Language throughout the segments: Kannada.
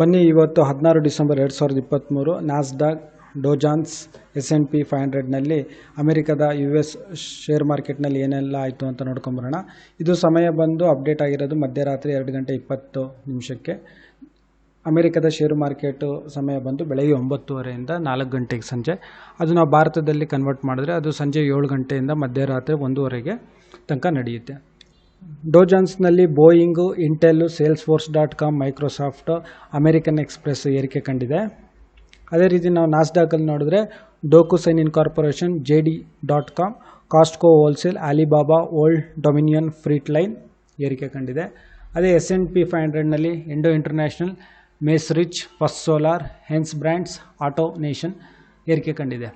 ಬನ್ನಿ, ಇವತ್ತು ಹದಿನಾರು ಡಿಸೆಂಬರ್ ಎರಡು ಸಾವಿರದ ಇಪ್ಪತ್ತ್ಮೂರು Nasdaq Dow Jones S and P five ಹಂಡ್ರೆಡ್ನಲ್ಲಿ ಅಮೆರಿಕದ ಯು ಎಸ್ ಶೇರ್ ಮಾರ್ಕೆಟ್ನಲ್ಲಿ ಏನೆಲ್ಲ ಆಯಿತು ಅಂತ ನೋಡ್ಕೊಂಬರೋಣ. ಇದು ಸಮಯ ಬಂದು ಅಪ್ಡೇಟ್ ಆಗಿರೋದು ಮಧ್ಯರಾತ್ರಿ ಎರಡು ಗಂಟೆ ಇಪ್ಪತ್ತು ನಿಮಿಷಕ್ಕೆ. ಅಮೆರಿಕದ ಷೇರು ಮಾರ್ಕೆಟು ಸಮಯ ಬಂದು ಬೆಳಗ್ಗೆ ಒಂಬತ್ತುವರೆಯಿಂದ ನಾಲ್ಕು ಗಂಟೆಗೆ ಸಂಜೆ. ಅದು ನಾವು ಭಾರತದಲ್ಲಿ ಕನ್ವರ್ಟ್ ಮಾಡಿದ್ರೆ ಅದು ಸಂಜೆ ಏಳು ಗಂಟೆಯಿಂದ ಮಧ್ಯರಾತ್ರಿ ಒಂದೂವರೆಗೆ ತನಕ ನಡೆಯುತ್ತೆ. ಡೋಜಾನ್ಸ್ನಲ್ಲಿ Boeing, Intel Salesforce dot com, Microsoft, American Express ಏರಿಕೆ ಕಂಡಿದೆ. ಅದೇ ರೀತಿ ನಾವು ನಾಸ್ಡಾಕಲ್ಲಿ ನೋಡಿದ್ರೆ DocuSign incorporation J D dot com, Costco wholesale Alibaba Old Dominion, freight line ಏರಿಕೆ ಕಂಡಿದೆ. ಅದೇ S and P five ಹಂಡ್ರೆಡ್ನಲ್ಲಿ Indo International Macerich First Solar Hanesbrands, AutoNation ಏರಿಕೆ ಕಂಡಿದೆ.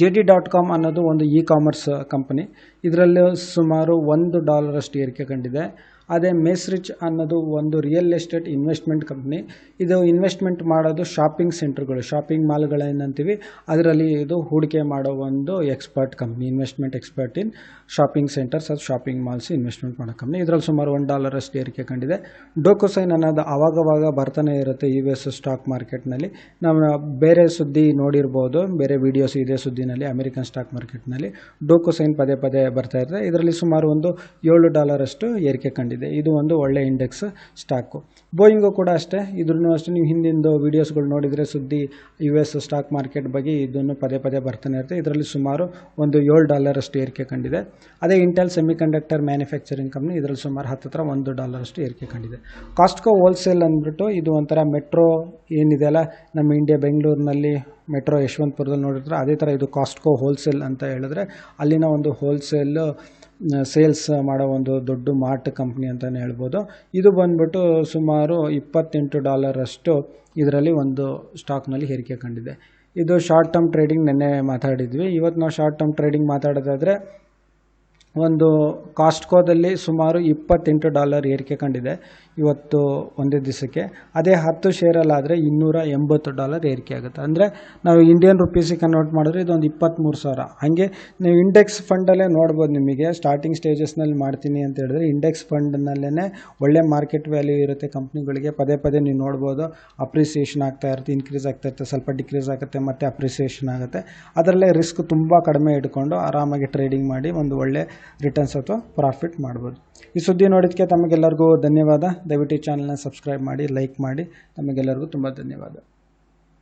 ಜೆ ಡಿ ಡಾಟ್ ಕಾಮ್ ಅನ್ನೋದು ಒಂದು ಇ ಕಾಮರ್ಸ್ ಕಂಪನಿ ಇದರಲ್ಲಿ ಸುಮಾರು ಒಂದು ಡಾಲರಷ್ಟು ಏರಿಕೆ ಕಂಡಿದೆ. ಅದೇ ಮೇಸ್ ರಿಚ್ ಅನ್ನೋದು ಒಂದು ರಿಯಲ್ ಎಸ್ಟೇಟ್ ಇನ್ವೆಸ್ಟ್ಮೆಂಟ್ ಕಂಪ್ನಿ ಇದು ಇನ್ವೆಸ್ಟ್ಮೆಂಟ್ ಮಾಡೋದು ಶಾಪಿಂಗ್ ಸೆಂಟರ್ಗಳು ಶಾಪಿಂಗ್ ಮಾಲ್ಗಳೇನಂತೀವಿ ಅದರಲ್ಲಿ ಇದು ಹೂಡಿಕೆ ಮಾಡೋ ಒಂದು expert company investment expert in shopping centres ಅದು ಶಾಪಿಂಗ್ ಮಾಲ್ಸ್ ಇನ್ವೆಸ್ಟ್ಮೆಂಟ್ ಮಾಡೋ ಕಂಪ್ನಿ ಇದರಲ್ಲಿ ಸುಮಾರು ಒನ್ ಡಾಲರ್ ಅಷ್ಟು ಏರಿಕೆ ಕಂಡಿದೆ. ಡೋಕೋಸೈನ್ ಅನ್ನೋದು ಆವಾಗವಾಗ ಬರ್ತಾನೆ ಇರುತ್ತೆ ಯು ಎಸ್ ಸ್ಟಾಕ್ ಮಾರ್ಕೆಟ್ನಲ್ಲಿ ನಾವು ಬೇರೆ ಸುದ್ದಿ ನೋಡಿರ್ಬೋದು, ಬೇರೆ ವಿಡಿಯೋಸ್ ಇದೇ ಸುದ್ದಿನಲ್ಲಿ ಅಮೆರಿಕನ್ ಸ್ಟಾಕ್ ಮಾರ್ಕೆಟ್ನಲ್ಲಿ ಡೋಕೋಸೈನ್ ಪದೇ ಪದೇ ಬರ್ತಾ ಇರುತ್ತೆ ಇದರಲ್ಲಿ ಸುಮಾರು ಒಂದು ಏಳು ಡಾಲರಷ್ಟು ಏರಿಕೆ ಕಂಡಿದೆ. ಇದು. ಒಂದು ಒಳ್ಳೆ ಇಂಡೆಕ್ಸ್ ಸ್ಟಾಕು ಬೋಯಿಂಗು ಕೂಡ ಅಷ್ಟೇ. ಇದ್ರೂ ಅಷ್ಟೇ. ನೀವು ಹಿಂದಿಂದು ವೀಡಿಯೋಸ್ಗಳು ನೋಡಿದರೆ ಸುದ್ದಿ ಯು ಎಸ್ ಸ್ಟಾಕ್ ಮಾರ್ಕೆಟ್ ಬಗ್ಗೆ ಇದನ್ನು ಪದೇ ಪದೇ ಬರ್ತಾನೆ ಇರುತ್ತೆ. ಇದರಲ್ಲಿ ಸುಮಾರು ಒಂದು ಏಳು ಡಾಲರಷ್ಟು ಏರಿಕೆ ಕಂಡಿದೆ. ಅದೇ ಇಂಟೆಲ್ ಸೆಮಿಕಂಡಕ್ಟರ್ ಮ್ಯಾನುಫ್ಯಾಕ್ಚರಿಂಗ್ ಕಂಪ್ನಿ ಇದರಲ್ಲಿ ಸುಮಾರು ಹತ್ತತ್ರ ಒಂದು ಡಾಲರಷ್ಟು ಏರಿಕೆ ಕಂಡಿದೆ. ಕಾಸ್ಟ್ಕೋ ಹೋಲ್ಸೇಲ್ ಅಂದ್ಬಿಟ್ಟು ಇದು ಒಂಥರ ಮೆಟ್ರೋ ಏನಿದೆಯಲ್ಲ ನಮ್ಮ ಇಂಡಿಯಾ ಬೆಂಗಳೂರಿನಲ್ಲಿ ಮೆಟ್ರೋ ಯಶವಂತಪುರದಲ್ಲಿ ನೋಡಿದ್ರೆ ಅದೇ ಥರ ಇದು ಕಾಸ್ಟ್ಕೋ ಹೋಲ್ಸೇಲ್ ಅಂತ ಹೇಳಿದ್ರೆ ಅಲ್ಲಿನ ಒಂದು ಹೋಲ್ಸೇಲ್ ಸೇಲ್ಸ್ ಮಾಡೋ ಒಂದು ದೊಡ್ಡ ಮಾರ್ಟ್ ಕಂಪ್ನಿ ಅಂತಲೇ ಹೇಳ್ಬೋದು. ಇದು ಬಂದ್ಬಿಟ್ಟು ಸುಮಾರು ಇಪ್ಪತ್ತೆಂಟು ಡಾಲರಷ್ಟು ಇದರಲ್ಲಿ ಒಂದು ಸ್ಟಾಕ್ನಲ್ಲಿ ಏರಿಕೆ ಕಂಡಿದೆ. ಇದು ಶಾರ್ಟ್ ಟರ್ಮ್ ಟ್ರೇಡಿಂಗ್ ನೆನ್ನೆ ಮಾತಾಡಿದ್ವಿ. ಇವತ್ತು ನಾವು ಶಾರ್ಟ್ ಟರ್ಮ್ ಟ್ರೇಡಿಂಗ್ ಮಾತಾಡೋದಾದರೆ ಒಂದು ಕಾಸ್ಟ್ಕೋದಲ್ಲಿ ಸುಮಾರು ಇಪ್ಪತ್ತೆಂಟು ಡಾಲರ್ ಏರಿಕೆ ಕಂಡಿದೆ ಇವತ್ತು ಒಂದೇ ದಿವಸಕ್ಕೆ. ಅದೇ ಹತ್ತು ಶೇರಲ್ಲಾದರೆ ಇನ್ನೂರ ಎಂಬತ್ತು ಡಾಲರ್ ಏರಿಕೆ ಆಗುತ್ತೆ. ಅಂದರೆ ನಾವು ಇಂಡಿಯನ್ ರುಪೀಸಿಗೆ ಕನ್ವರ್ಟ್ ಮಾಡಿದ್ರೆ ಇದೊಂದು ಇಪ್ಪತ್ತ್ಮೂರು ಸಾವಿರ. ಹಾಗೆ ನೀವು ಇಂಡೆಕ್ಸ್ ಫಂಡಲ್ಲೇ ನೋಡ್ಬೋದು ನಿಮಗೆ. ಸ್ಟಾರ್ಟಿಂಗ್ ಸ್ಟೇಜಸ್ನಲ್ಲಿ ಮಾಡ್ತೀನಿ ಅಂತ ಹೇಳಿದ್ರೆ ಇಂಡೆಕ್ಸ್ ಫಂಡ್ನಲ್ಲೇ ಒಳ್ಳೆ ಮಾರ್ಕೆಟ್ ವ್ಯಾಲ್ಯೂ ಇರುತ್ತೆ ಕಂಪ್ನಿಗಳಿಗೆ ಪದೇ ಪದೇ ನೀವು ನೋಡ್ಬೋದು. ಅಪ್ರಿಸಿಯೇಷನ್ ಆಗ್ತಾ ಇರುತ್ತೆ ಇನ್ಕ್ರೀಸ್ ಆಗ್ತಾ ಇರುತ್ತೆ, ಸ್ವಲ್ಪ ಡಿಕ್ರೀಸ್ ಆಗುತ್ತೆ, ಮತ್ತು ಅಪ್ರಿಸಿಯೇಷನ್ ಆಗುತ್ತೆ. ಅದರಲ್ಲೇ ರಿಸ್ಕ್ ತುಂಬ ಕಡಿಮೆ ಇಟ್ಕೊಂಡು ಆರಾಮಾಗಿ ಟ್ರೇಡಿಂಗ್ ಮಾಡಿ ಒಂದು ಒಳ್ಳೆ ರಿಟರ್ನ್ಸ್ ಅಥವಾ ಪ್ರಾಫಿಟ್ ಮಾಡ್ಬೋದು. ಈ ಸುದ್ದಿ ನೋಡಿದ್ದಕ್ಕೆ ತಮಗೆಲ್ಲರಿಗೂ ಧನ್ಯವಾದ. ದಯವಿಟ್ಟು ಈ ಚಾನಲ್ನ ಸಬ್ಸ್ಕ್ರೈಬ್ ಮಾಡಿ ಲೈಕ್ ಮಾಡಿ. ತಮಗೆಲ್ಲರಿಗೂ ತುಂಬ ಧನ್ಯವಾದ.